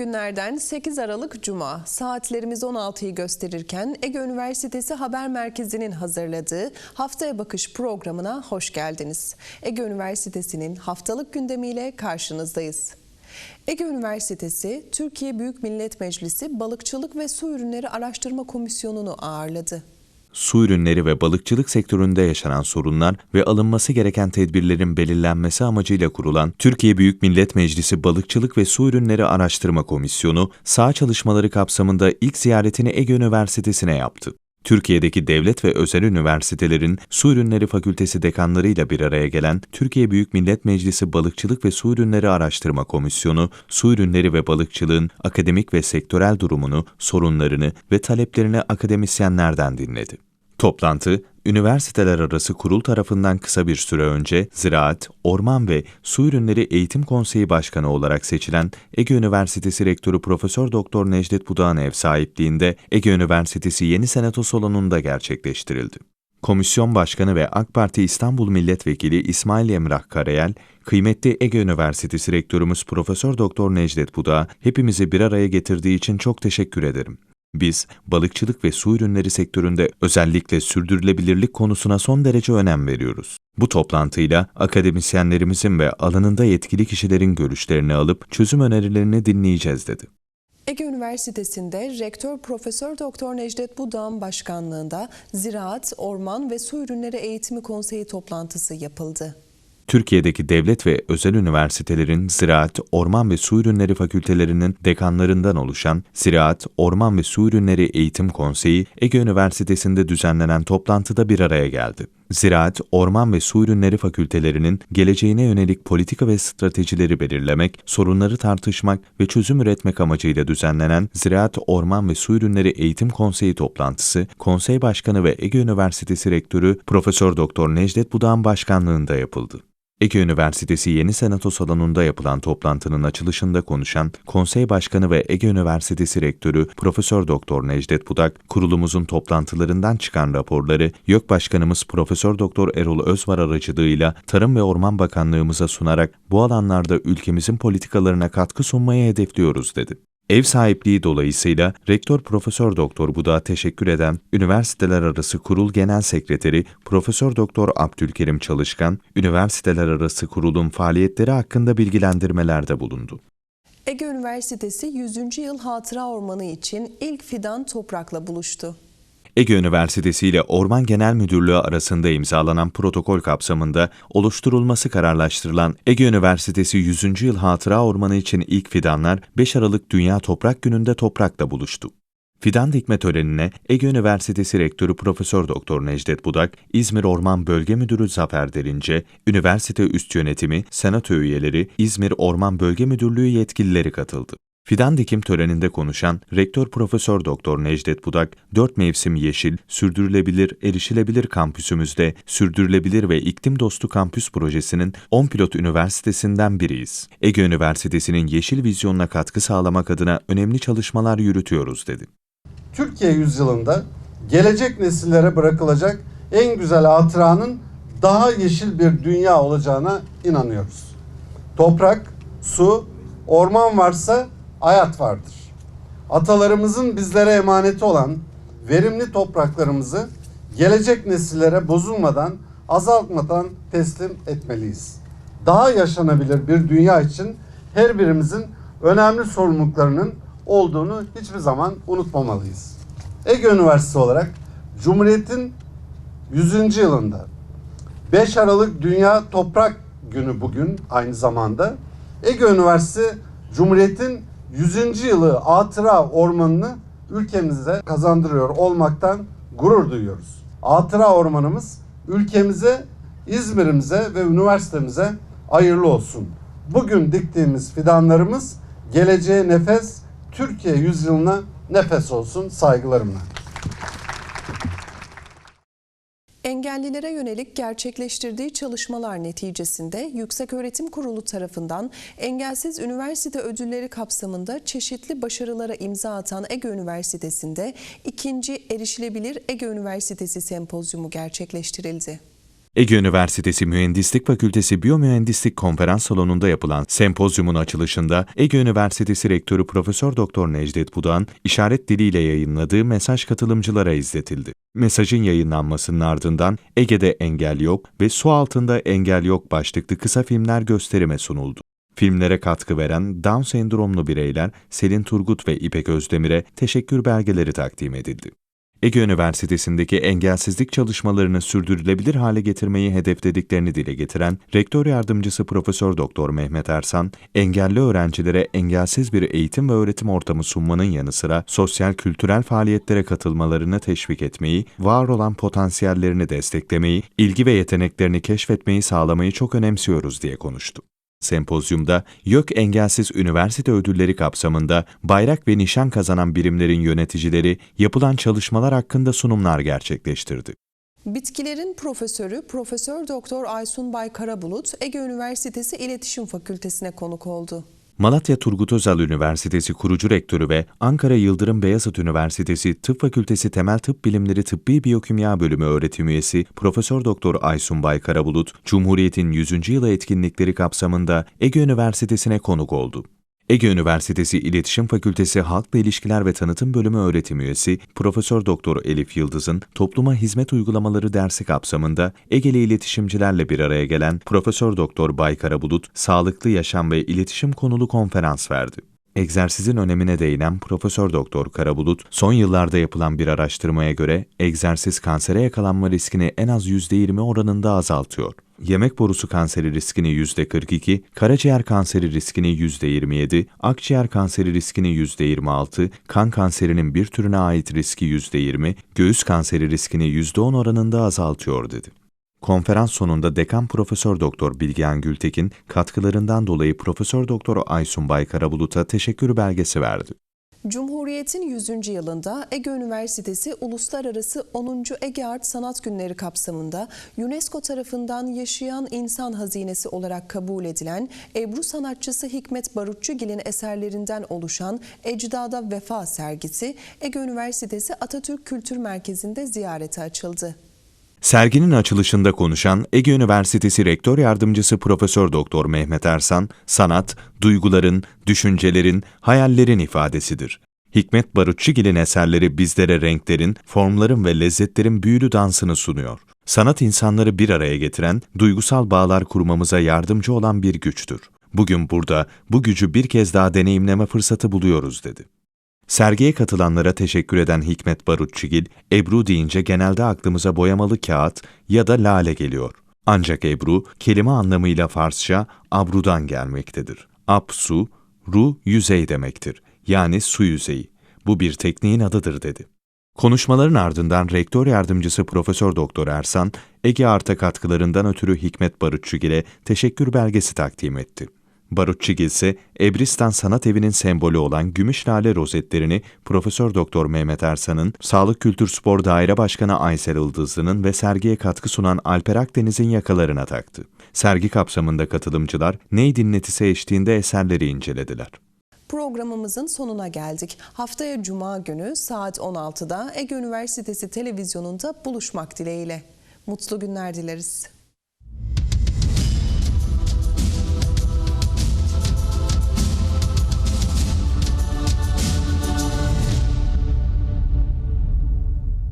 günlerden 8 Aralık Cuma saatlerimiz 16'yı gösterirken Ege Üniversitesi Haber Merkezi'nin hazırladığı Haftaya Bakış programına hoş geldiniz. Ege Üniversitesi'nin haftalık gündemiyle karşınızdayız. Ege Üniversitesi, Türkiye Büyük Millet Meclisi Balıkçılık ve Su Ürünleri Araştırma Komisyonu'nu ağırladı. Su ürünleri ve balıkçılık sektöründe yaşanan sorunlar ve alınması gereken tedbirlerin belirlenmesi amacıyla kurulan Türkiye Büyük Millet Meclisi Balıkçılık ve Su Ürünleri Araştırma Komisyonu, saha çalışmaları kapsamında ilk ziyaretini Ege Üniversitesi'ne yaptı. Türkiye'deki devlet ve özel üniversitelerin Su Ürünleri Fakültesi dekanlarıyla bir araya gelen Türkiye Büyük Millet Meclisi Balıkçılık ve Su Ürünleri Araştırma Komisyonu, su ürünleri ve balıkçılığın akademik ve sektörel durumunu, sorunlarını ve taleplerini akademisyenlerden dinledi. Toplantı, üniversiteler arası kurul tarafından kısa bir süre önce Ziraat, Orman ve Su Ürünleri Eğitim Konseyi Başkanı olarak seçilen Ege Üniversitesi Rektörü Profesör Doktor Necdet Budağ'ın ev sahipliğinde Ege Üniversitesi Yeni Senato Salonu'nda gerçekleştirildi. Komisyon Başkanı ve AK Parti İstanbul Milletvekili İsmail Emrah Karayel, kıymetli Ege Üniversitesi Rektörümüz Profesör Doktor Necdet Budağ hepimizi bir araya getirdiği için çok teşekkür ederim. Biz, balıkçılık ve su ürünleri sektöründe özellikle sürdürülebilirlik konusuna son derece önem veriyoruz. Bu toplantıyla akademisyenlerimizin ve alanında yetkili kişilerin görüşlerini alıp çözüm önerilerini dinleyeceğiz dedi. Ege Üniversitesi'nde Rektör Profesör Doktor Necdet Budağ'ın başkanlığında Ziraat, Orman ve Su Ürünleri Eğitimi Konseyi toplantısı yapıldı. Türkiye'deki devlet ve özel üniversitelerin Ziraat, Orman ve Su Ürünleri fakültelerinin dekanlarından oluşan Ziraat, Orman ve Su Ürünleri Eğitim Konseyi, Ege Üniversitesi'nde düzenlenen toplantıda bir araya geldi. Ziraat, Orman ve Su Ürünleri fakültelerinin geleceğine yönelik politika ve stratejileri belirlemek, sorunları tartışmak ve çözüm üretmek amacıyla düzenlenen Ziraat, Orman ve Su Ürünleri Eğitim Konseyi toplantısı, Konsey Başkanı ve Ege Üniversitesi Rektörü Profesör Doktor Necdet Budağ'ın başkanlığında yapıldı. Ege Üniversitesi Yeni Senato Salonu'nda yapılan toplantının açılışında konuşan Konsey Başkanı ve Ege Üniversitesi Rektörü Profesör Doktor Necdet Budak, kurulumuzun toplantılarından çıkan raporları YÖK Başkanımız Profesör Doktor Erol Özvar aracılığıyla Tarım ve Orman Bakanlığımıza sunarak bu alanlarda ülkemizin politikalarına katkı sunmayı hedefliyoruz dedi. Ev sahipliği dolayısıyla Rektör Profesör Doktor Budak'a teşekkür eden Üniversiteler Arası Kurul Genel Sekreteri Profesör Doktor Abdülkerim Çalışkan, Üniversiteler Arası Kurulun faaliyetleri hakkında bilgilendirmelerde bulundu. Ege Üniversitesi 100. Yıl Hatıra Ormanı için ilk fidan toprakla buluştu. Ege Üniversitesi ile Orman Genel Müdürlüğü arasında imzalanan protokol kapsamında oluşturulması kararlaştırılan Ege Üniversitesi 100. Yıl Hatıra Ormanı için ilk fidanlar 5 Aralık Dünya Toprak Günü'nde toprakla buluştu. Fidan dikme törenine Ege Üniversitesi Rektörü Profesör Doktor Necdet Budak, İzmir Orman Bölge Müdürü Zafer Derince, üniversite üst yönetimi, senato üyeleri, İzmir Orman Bölge Müdürlüğü yetkilileri katıldı. Fidan dikim töreninde konuşan Rektör Profesör Doktor Necdet Budak, dört mevsim yeşil, sürdürülebilir, erişilebilir kampüsümüzde sürdürülebilir ve iklim dostu kampüs projesinin 10 pilot üniversitesinden biriyiz. Ege Üniversitesi'nin yeşil vizyonuna katkı sağlamak adına önemli çalışmalar yürütüyoruz dedi. Türkiye yüzyılında gelecek nesillere bırakılacak en güzel hatıranın daha yeşil bir dünya olacağına inanıyoruz. Toprak, su, orman varsa hayat vardır. Atalarımızın bizlere emaneti olan verimli topraklarımızı gelecek nesillere bozulmadan, azaltmadan teslim etmeliyiz. Daha yaşanabilir bir dünya için her birimizin önemli sorumluluklarının olduğunu hiçbir zaman unutmamalıyız. Ege Üniversitesi olarak Cumhuriyet'in 100. yılında 5 Aralık Dünya Toprak Günü bugün aynı zamanda Ege Üniversitesi Cumhuriyet'in 100. yılı hatıra ormanını ülkemize kazandırıyor olmaktan gurur duyuyoruz. Hatıra ormanımız ülkemize, İzmir'imize ve üniversitemize hayırlı olsun. Bugün diktiğimiz fidanlarımız geleceğe nefes, Türkiye yüzyılına nefes olsun saygılarımla. Engellilere yönelik gerçekleştirdiği çalışmalar neticesinde Yükseköğretim Kurulu tarafından Engelsiz Üniversite Ödülleri kapsamında çeşitli başarılara imza atan Ege Üniversitesi'nde ikinci Erişilebilir Ege Üniversitesi Sempozyumu gerçekleştirildi. Ege Üniversitesi Mühendislik Fakültesi Biyomühendislik Konferans Salonu'nda yapılan sempozyumun açılışında Ege Üniversitesi Rektörü Profesör Doktor Necdet Budan işaret diliyle yayınladığı mesaj katılımcılara izletildi. Mesajın yayınlanmasının ardından Ege'de engel yok ve su altında engel yok başlıklı kısa filmler gösterime sunuldu. Filmlere katkı veren Down sendromlu bireyler Selin Turgut ve İpek Özdemir'e teşekkür belgeleri takdim edildi. Ege Üniversitesi'ndeki engelsizlik çalışmalarını sürdürülebilir hale getirmeyi hedeflediklerini dile getiren Rektör Yardımcısı Profesör Doktor Mehmet Ersan, engelli öğrencilere engelsiz bir eğitim ve öğretim ortamı sunmanın yanı sıra sosyal kültürel faaliyetlere katılmalarını teşvik etmeyi, var olan potansiyellerini desteklemeyi, ilgi ve yeteneklerini keşfetmeyi sağlamayı çok önemsiyoruz diye konuştu. Sempozyumda YÖK Engelsiz Üniversite Ödülleri kapsamında bayrak ve nişan kazanan birimlerin yöneticileri yapılan çalışmalar hakkında sunumlar gerçekleştirdi. Bitkilerin profesörü Profesör Doktor Aysun Bay Karabulut Ege Üniversitesi İletişim Fakültesine konuk oldu. Malatya Turgut Özal Üniversitesi kurucu rektörü ve Ankara Yıldırım Beyazıt Üniversitesi Tıp Fakültesi Temel Tıp Bilimleri Tıbbi Biyokimya Bölümü öğretim üyesi Profesör Doktor Aysun Bay Karabulut, Cumhuriyet'in 100. yılı etkinlikleri kapsamında Ege Üniversitesi'ne konuk oldu. Ege Üniversitesi İletişim Fakültesi Halkla İlişkiler ve Tanıtım Bölümü öğretim üyesi Profesör Doktor Elif Yıldız'ın topluma hizmet uygulamaları dersi kapsamında Egeli iletişimcilerle bir araya gelen Profesör Doktor Bay Karabulut, sağlıklı yaşam ve iletişim konulu konferans verdi. Egzersizin önemine değinen Profesör Doktor Karabulut, son yıllarda yapılan bir araştırmaya göre egzersiz kansere yakalanma riskini en az %20 oranında azaltıyor. Yemek borusu kanseri riskini %42, karaciğer kanseri riskini %27, akciğer kanseri riskini %26, kan kanserinin bir türüne ait riski %20, göğüs kanseri riskini %10 oranında azaltıyor dedi. Konferans sonunda Dekan Profesör Doktor Bilgehan Gültekin katkılarından dolayı Profesör Doktor Aysun Bay Karabulut'a teşekkür belgesi verdi. Cumhuriyet'in 100. yılında Ege Üniversitesi Uluslararası 10. Ege Art Sanat Günleri kapsamında UNESCO tarafından Yaşayan İnsan Hazinesi olarak kabul edilen Ebru sanatçısı Hikmet Barutçugil'in eserlerinden oluşan Ecdada Vefa sergisi Ege Üniversitesi Atatürk Kültür Merkezi'nde ziyarete açıldı. Serginin açılışında konuşan Ege Üniversitesi Rektör Yardımcısı Profesör Doktor Mehmet Ersan, sanat, duyguların, düşüncelerin, hayallerin ifadesidir. Hikmet Barutçugil'in eserleri bizlere renklerin, formların ve lezzetlerin büyülü dansını sunuyor. Sanat insanları bir araya getiren, duygusal bağlar kurmamıza yardımcı olan bir güçtür. Bugün burada bu gücü bir kez daha deneyimleme fırsatı buluyoruz dedi. Sergiye katılanlara teşekkür eden Hikmet Barutçugil, Ebru deyince genelde aklımıza boyamalı kağıt ya da lale geliyor. Ancak Ebru, kelime anlamıyla Farsça abrudan gelmektedir. Ab su, ru yüzey demektir. Yani su yüzeyi. Bu bir tekniğin adıdır dedi. Konuşmaların ardından Rektör Yardımcısı Profesör Doktor Ersan, Ege Art'a katkılarından ötürü Hikmet Barutçugil'e teşekkür belgesi takdim etti. Barutçugil ise Ebristan Sanat Evi'nin sembolü olan gümüş lale rozetlerini Profesör Doktor Mehmet Ersan'ın, Sağlık Kültür Spor Daire Başkanı Aysel Ildızlı'nın ve sergiye katkı sunan Alper Akdeniz'in yakalarına taktı. Sergi kapsamında katılımcılar Ney dinletisi eşliğinde eserleri incelediler. Programımızın sonuna geldik. Haftaya Cuma günü saat 16'da Ege Üniversitesi televizyonunda buluşmak dileğiyle. Mutlu günler dileriz.